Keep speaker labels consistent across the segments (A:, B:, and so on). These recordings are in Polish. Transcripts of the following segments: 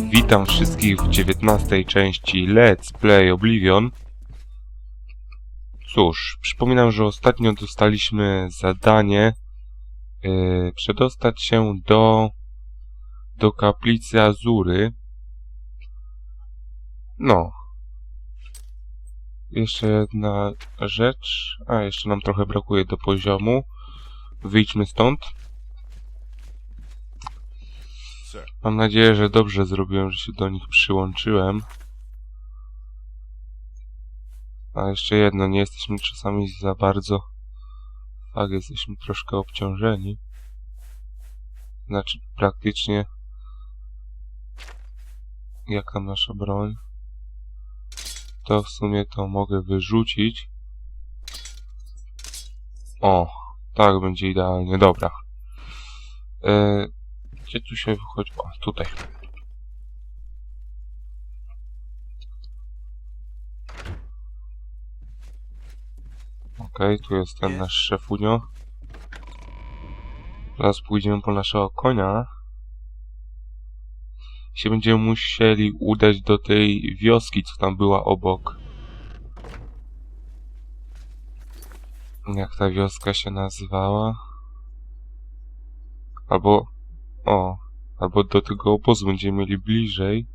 A: Witam wszystkich w 19 części Let's Play Oblivion. Cóż, przypominam, że ostatnio dostaliśmy zadanie yy, przedostać się do do kaplicy Azury. No. Jeszcze jedna rzecz. A, jeszcze nam trochę brakuje do poziomu. Wyjdźmy stąd. Mam nadzieję, że dobrze zrobiłem, że się do nich przyłączyłem. A jeszcze jedno, nie jesteśmy czasami za bardzo... Tak, jesteśmy troszkę obciążeni. Znaczy, praktycznie... Jaka nasza broń? To w sumie to mogę wyrzucić. O, tak będzie idealnie, dobra. E, gdzie tu się wychodzi? O, tutaj. Okej, tu jest ten nasz szefunio. Teraz pójdziemy po naszego konia. Się będziemy musieli udać do tej wioski, co tam była obok. Jak ta wioska się nazywała? Albo... O, albo do tego obozu będziemy mieli bliżej.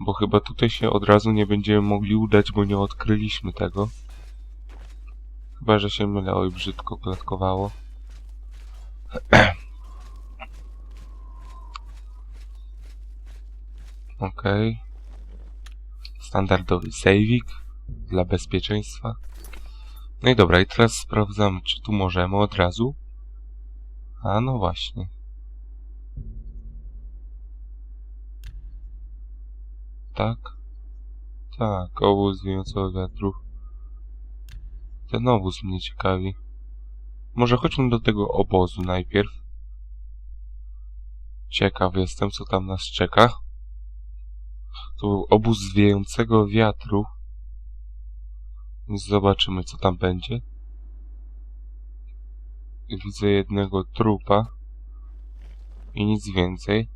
A: Bo chyba tutaj się od razu nie będziemy mogli udać, bo nie odkryliśmy tego. Chyba, że się mylę, oj brzydko klatkowało. Okej. Standardowy saving dla bezpieczeństwa. No i dobra, i teraz sprawdzamy, czy tu możemy od razu. A no właśnie. Tak? Tak, obóz wiejącego wiatru. Ten obóz mnie ciekawi. Może chodźmy do tego obozu najpierw. Ciekaw jestem, co tam nas czeka. To był obóz wiejącego wiatru. Zobaczymy, co tam będzie. Widzę jednego trupa. I nic więcej.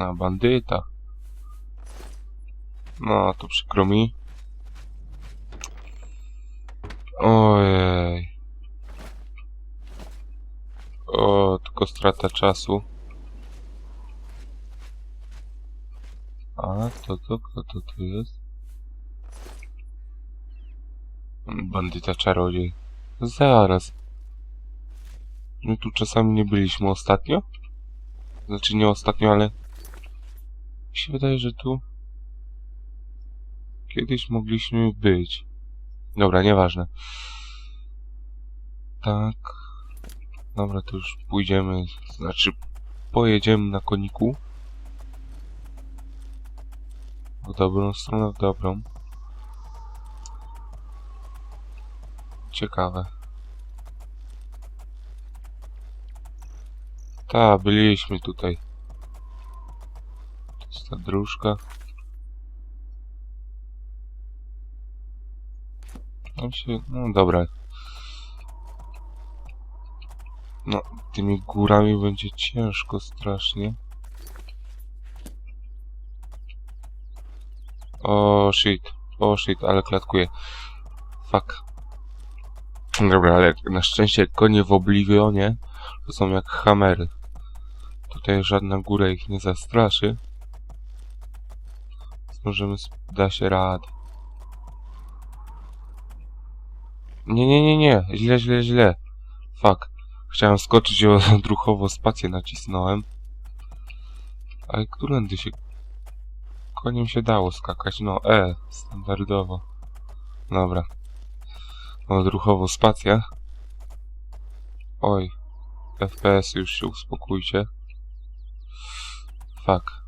A: Na bandyta. No, to przykro mi. Ojej. O, tylko strata czasu. A, to, to, kto to tu jest? Bandyta czarodziej. Zaraz. My tu czasami nie byliśmy ostatnio? Znaczy nie ostatnio, ale... Się wydaje, że tu... Kiedyś mogliśmy być. Dobra, nieważne. Tak. Dobra, to już pójdziemy, znaczy pojedziemy na koniku. W dobrą stronę, w dobrą. Ciekawe. Ta, byliśmy tutaj. Ta dróżka. Tam się, no dobra. No, tymi górami będzie ciężko strasznie. O shit, o shit, ale klatkuje. Fuck. Dobra, ale na szczęście konie w Oblivionie to są jak hamery. Tutaj żadna góra ich nie zastraszy. Możemy, sp- da się radę. Nie, nie, nie, nie, źle, źle, źle. Fuck. Chciałem skoczyć i odruchowo spację nacisnąłem. Ale którędy się... Koniem się dało skakać, no E, standardowo. Dobra. Odruchowo spacja. Oj. FPS już się uspokójcie. Fuck.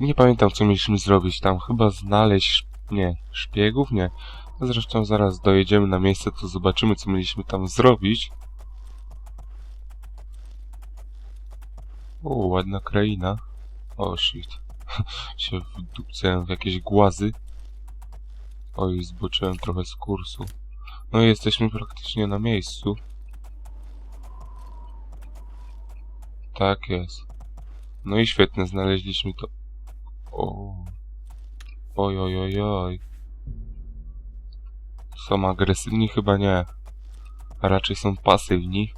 A: Nie pamiętam co mieliśmy zrobić tam. Chyba znaleźć... Nie. Szpiegów? Nie. Zresztą zaraz dojedziemy na miejsce, to zobaczymy, co mieliśmy tam zrobić. O, ładna kraina. O, shit. się wdupcałem w jakieś głazy. Oj, zboczyłem trochę z kursu. No i jesteśmy praktycznie na miejscu. Tak jest. No i świetnie, znaleźliśmy to. O. Oj, oj, oj, oj. Są agresywni? Chyba nie. A raczej są pasywni.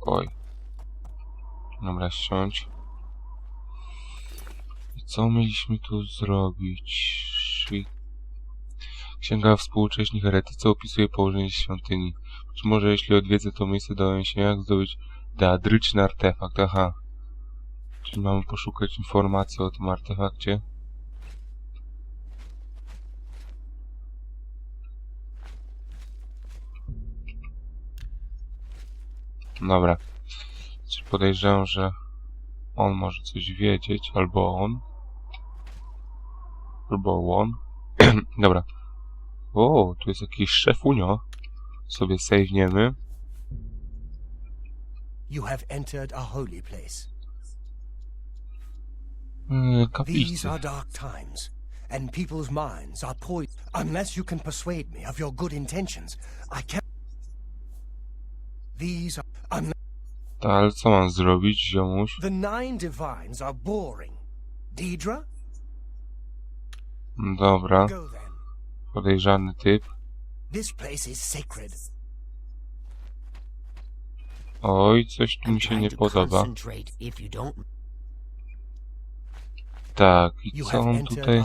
A: Oj. Dobra, ściąć. I co mieliśmy tu zrobić? Księga Współcześni Heretycy opisuje położenie świątyni. Być może jeśli odwiedzę to miejsce, dowiem się jak zdobyć deadryczny artefakt. Aha. Czyli mamy poszukać informacji o tym artefakcie. Dobra. Czy podejrzewam, że on może coś wiedzieć, albo on. Albo on. Dobra. O, tu jest jakiś szefunio. Sobie save'niemy.
B: You have entered a holy place.
A: Hmm, yy,
B: These are dark times, and people's minds are poisoned. Unless you can persuade me of your good intentions, I can't. These are.
A: Ta, ale co mam zrobić, ziomuś?
B: the nine divines are boring. Deidre?
A: Hmm, dobra,
B: Go then.
A: podejrzany typ.
B: This place is sacred.
A: Oj, coś tu mi się nie podoba.
C: concentrate if you don't
A: Tak, i co on tutaj?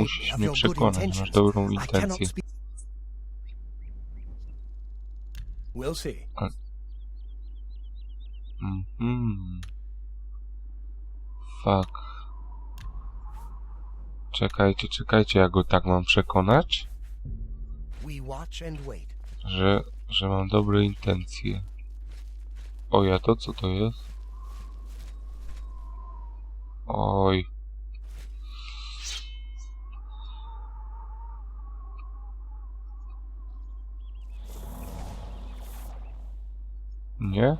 A: Musisz mnie przekonać, masz dobrą intencję.
B: We'll see.
A: Mhm. Fuck. Czekajcie, czekajcie, ja go tak mam przekonać, że, że mam dobre intencje. O, ja to co to jest? Oj. Nie?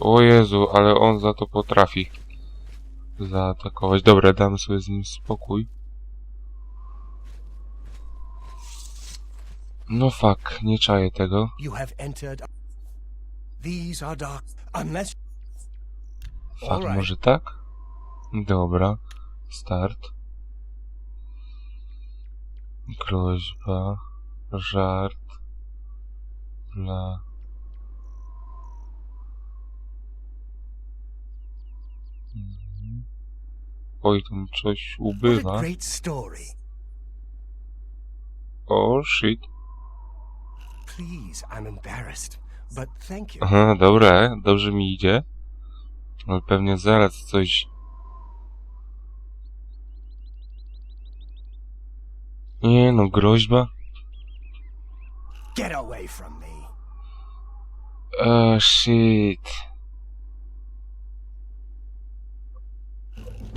A: O Jezu, ale on za to potrafi zaatakować. Dobra, damy sobie z nim spokój. No fuck, nie czaję tego.
B: You have entered. These are dark. Unless Alright.
A: może tak? Dobra. Start. Groźba. Żart. Dla... Mhm. Oj, tu mi coś ubywa.
B: great story.
A: O, shit.
B: Please, I'm embarrassed, but thank you.
A: Aha, dobra, dobrze mi idzie. Ale pewnie zaraz coś... Nie no, groźba.
B: Get away from me.
A: Oh shit.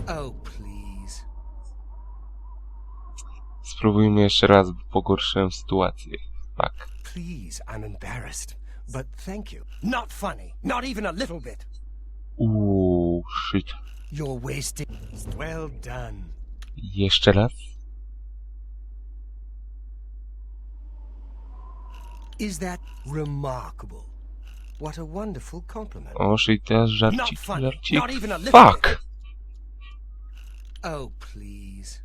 B: Oh, please.
A: Spróbujmy jeszcze raz, bo pogorszyłem sytuację. Tak.
B: Please, I'm embarrassed, but thank you. Not funny. Not even a little bit.
A: Uuu, shit.
B: You're wasting. Well done.
A: Jeszcze raz?
B: Is that remarkable? What a wonderful compliment.
A: O, shit, teraz żarcik, żarcik.
B: Not even a little
A: Fuck!
B: Oh, please.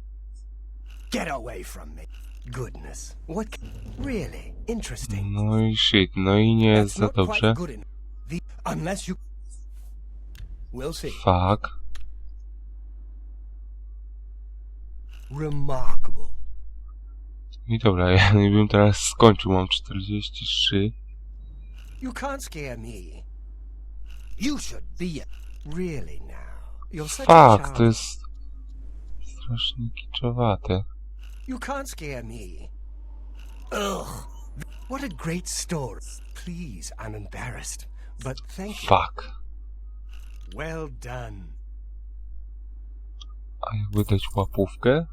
B: Get away from me. Goodness. What? Really? Interesting.
A: No i shit, no i nie jest
B: That's
A: za dobrze.
B: unless you. We'll see.
A: Fuck.
B: Remarkable.
A: I dobra, ja nie bym teraz skończył, mam 43.
B: You can't scare me. You should be. Really now. You're such
A: Fuck, to jest strasznie kiczowate.
B: You can't scare me. Ugh. What a great story. Please, I'm embarrassed, but thank you.
A: Fuck.
B: Well done.
A: A jakby dać łapówkę?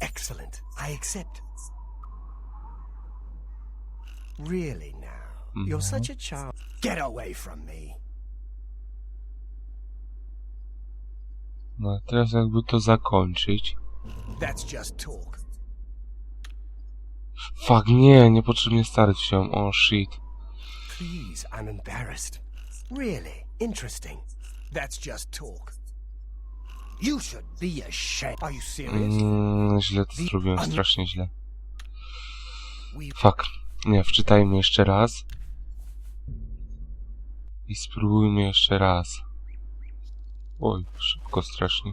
B: Excellent. I accept. Really now. You're
A: Mhm.
B: such a child. Get away from me.
A: No teraz jakby to zakończyć.
B: That's just talk.
A: Fuck, nie, niepotrzebnie stary wziąłem. O, shit.
B: Please, I'm embarrassed. Really interesting. That's just talk. You should be ashamed. Are you serious?
A: Mm, źle to zrobiłem, strasznie źle. Fuck. Nie, wczytajmy jeszcze raz. I spróbujmy jeszcze raz. Oj, szybko strasznie.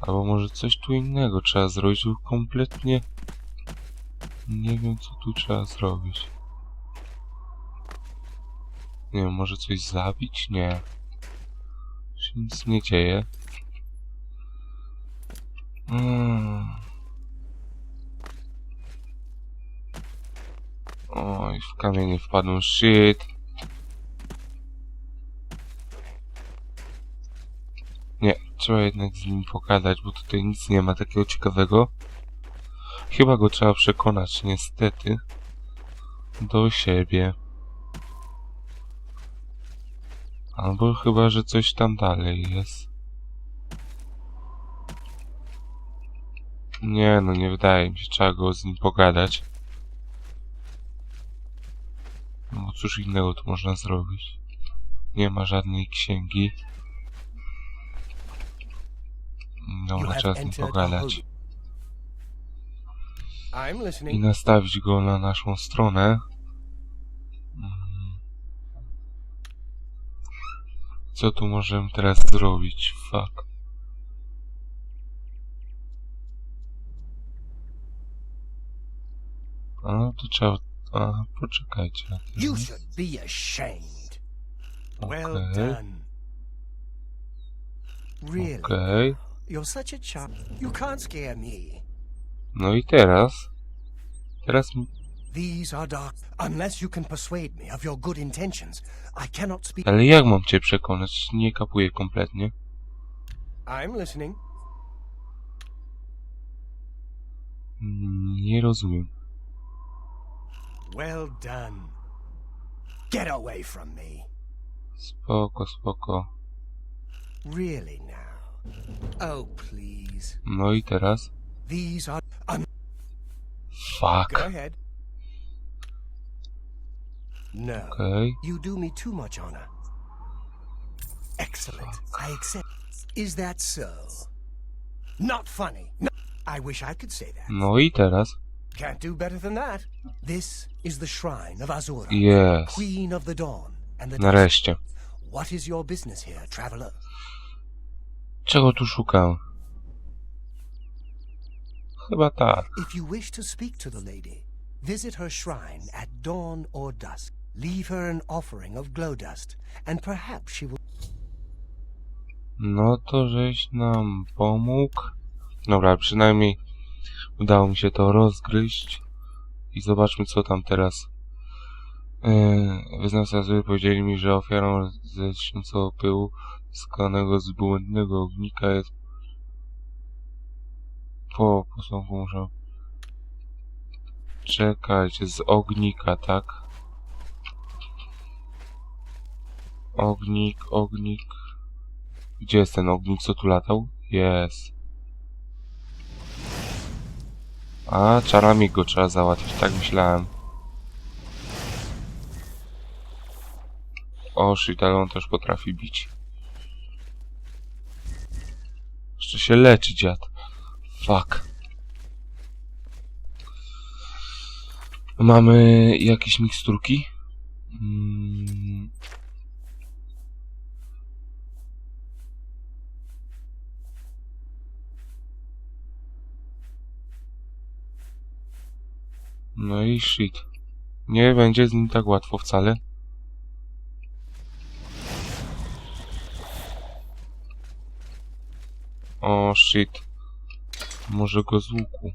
A: Albo może coś tu innego trzeba zrobić, bo kompletnie nie wiem co tu trzeba zrobić. Nie wiem, może coś zabić? Nie. Się nic nie dzieje. Mm. Oj, w kamienie wpadłem. Shit. Nie, trzeba jednak z nim pogadać, bo tutaj nic nie ma takiego ciekawego. Chyba go trzeba przekonać, niestety, do siebie. Albo chyba, że coś tam dalej jest. Nie, no nie wydaje mi się, trzeba go z nim pogadać. No cóż innego tu można zrobić? Nie ma żadnej księgi. Dobra, trzeba z nim pogadać. I nastawić go na naszą stronę. Co tu możemy teraz zrobić? Fuck. A, no to trzeba... A, poczekajcie.
B: You should be ashamed. Well
A: Okej.
B: done. Really?
A: Okej.
B: You're such a child. You can't scare me.
A: No i teraz? Teraz mi...
B: These are dark. Unless you can persuade me of your good intentions, I cannot speak.
A: Ale jak mam cię przekonać? Nie kapuję kompletnie.
B: I'm listening.
A: Nie rozumiem.
B: Well done. Get away from me.
A: Spoko, spoko.
B: Really now. Oh, please.
A: No i teraz?
B: These are.
A: Fuck.
B: go ahead. No.
A: Okej.
B: You do me too much honor. Excellent. I accept. Is that so? Not funny. No. I wish I could say that.
A: No i teraz?
B: Can't do better than that. This is the shrine of Azura,
A: Jest.
B: Queen of the Dawn and the.
A: Nareszcie.
B: What is your business here, traveler?
A: Czego tu szukam? Chyba tak.
B: If you wish to speak to the lady, visit her shrine at dawn or dusk. Leave her an offering of glow dust, and perhaps she will.
A: No to żeś nam pomógł. Dobra, przynajmniej udało mi się to rozgryźć. I zobaczmy co tam teraz. Yy, wyznawcy Azury powiedzieli mi, że ofiarą ze święcego pyłu skanego z błędnego ognika jest po posągu muszę czekać z ognika, tak? Ognik, ognik. Gdzie jest ten ognik, co tu latał? Jest. A, czarami go trzeba załatwić, tak myślałem. O, shit, ale on też potrafi bić. Jeszcze się leczy, dziad. Fuck. Mamy jakieś miksturki? Mm. No i shit. Nie będzie z nim tak łatwo wcale. O shit. Może go z łuku.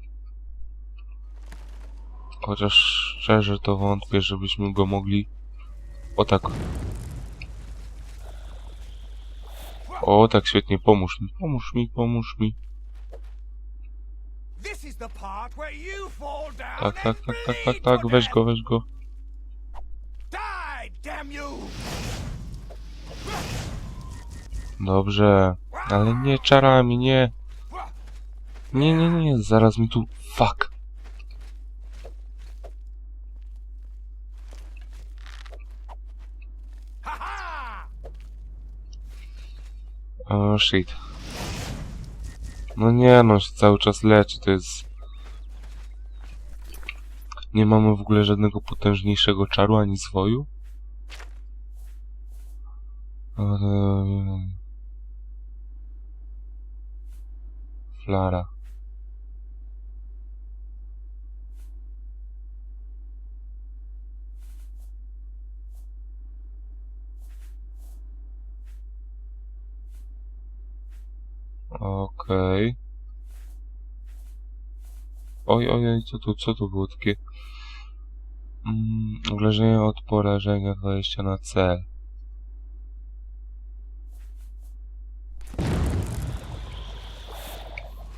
A: Chociaż szczerze to wątpię, żebyśmy go mogli... O tak. O tak świetnie, pomóż mi, pomóż mi, pomóż mi. Tak, tak, tak, tak, tak, tak, weź go, weź go. Dobrze, ale nie czarami, nie. Nie, nie, nie, zaraz mi tu... Fuck. O, shit. No nie, no się cały czas leczy, to jest... Nie mamy w ogóle żadnego potężniejszego czaru ani zwoju? Flara. Okej. Oj, oj, oj, co tu, co tu było takie? Mm, od porażenia 20 na cel.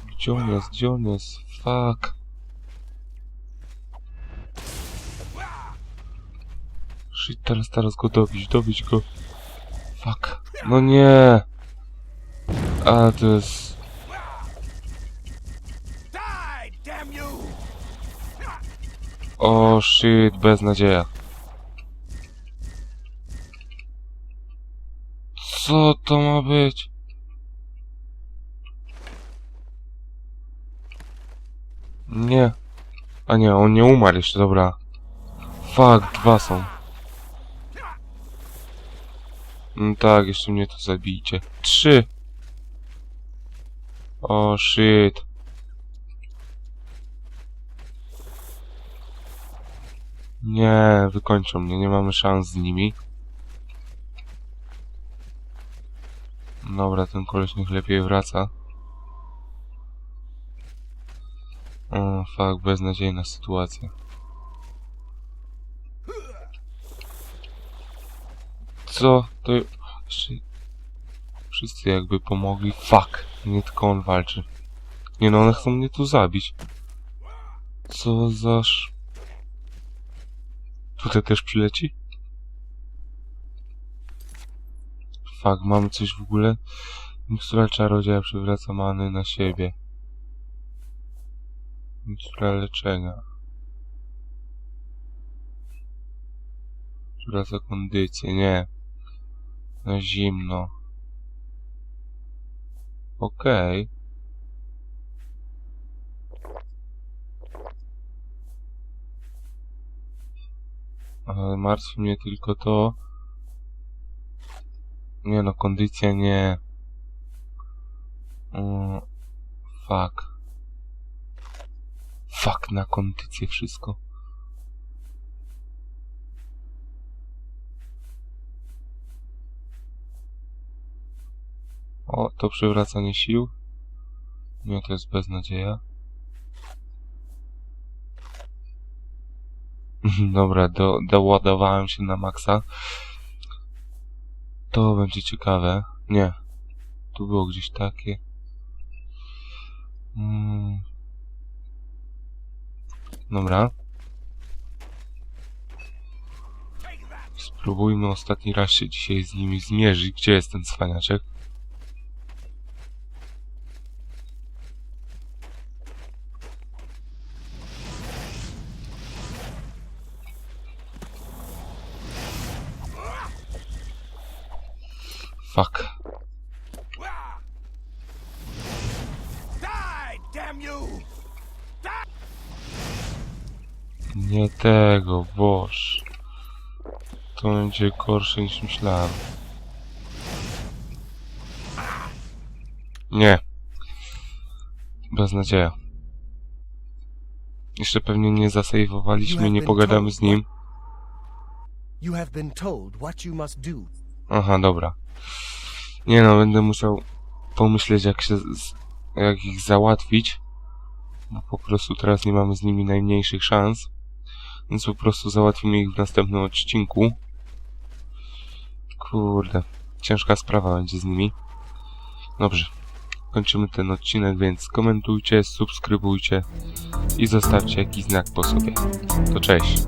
A: Gdzie on jest? Gdzie on jest? Fuck. Shit, teraz, teraz go dobić, dobić go. Fuck. No nie. A, to jest... O, shit, beznadzieja. Co to ma być? Nie. A nie, on nie umarł jeszcze, dobra. Fuck, dwa są. No tak, jeszcze mnie tu zabijcie. Trzy. O, shit. Nie, wykończą mnie, nie mamy szans z nimi. Dobra, ten koleś niech lepiej wraca. O, fuck, beznadziejna sytuacja. Co? To... Wszyscy jakby pomogli. Fuck! Nie tylko on walczy. Nie no, one chcą mnie tu zabić. Co za... sz- Tutaj też przyleci? Fuck, mamy coś w ogóle? Mikstura czarodzieja przywraca many na siebie. Mikstura leczenia. Przywraca kondycję, nie. Na zimno. Okej. Ale martwi mnie tylko to... Nie no, kondycja nie... Mm, fuck. Fuck, na kondycję wszystko. O, to przywracanie sił. Nie, to jest beznadzieja. Dobra, do, doładowałem się na maksa. To będzie ciekawe. Nie. Tu było gdzieś takie. Mm. Dobra. Spróbujmy ostatni raz się dzisiaj z nimi zmierzyć. Gdzie jest ten cwaniaczek? Fuck. Nie tego, boż. To będzie gorsze niż myślałem. Nie. Beznadzieja. Jeszcze pewnie nie zasejwowaliśmy, nie pogadamy z nim.
B: You have been told what you must do.
A: Aha, dobra. Nie no, będę musiał pomyśleć jak się, jak ich załatwić. Bo po prostu teraz nie mamy z nimi najmniejszych szans. Więc po prostu załatwimy ich w następnym odcinku. Kurde, ciężka sprawa będzie z nimi. Dobrze, kończymy ten odcinek, więc komentujcie, subskrybujcie i zostawcie jakiś znak po sobie. To cześć.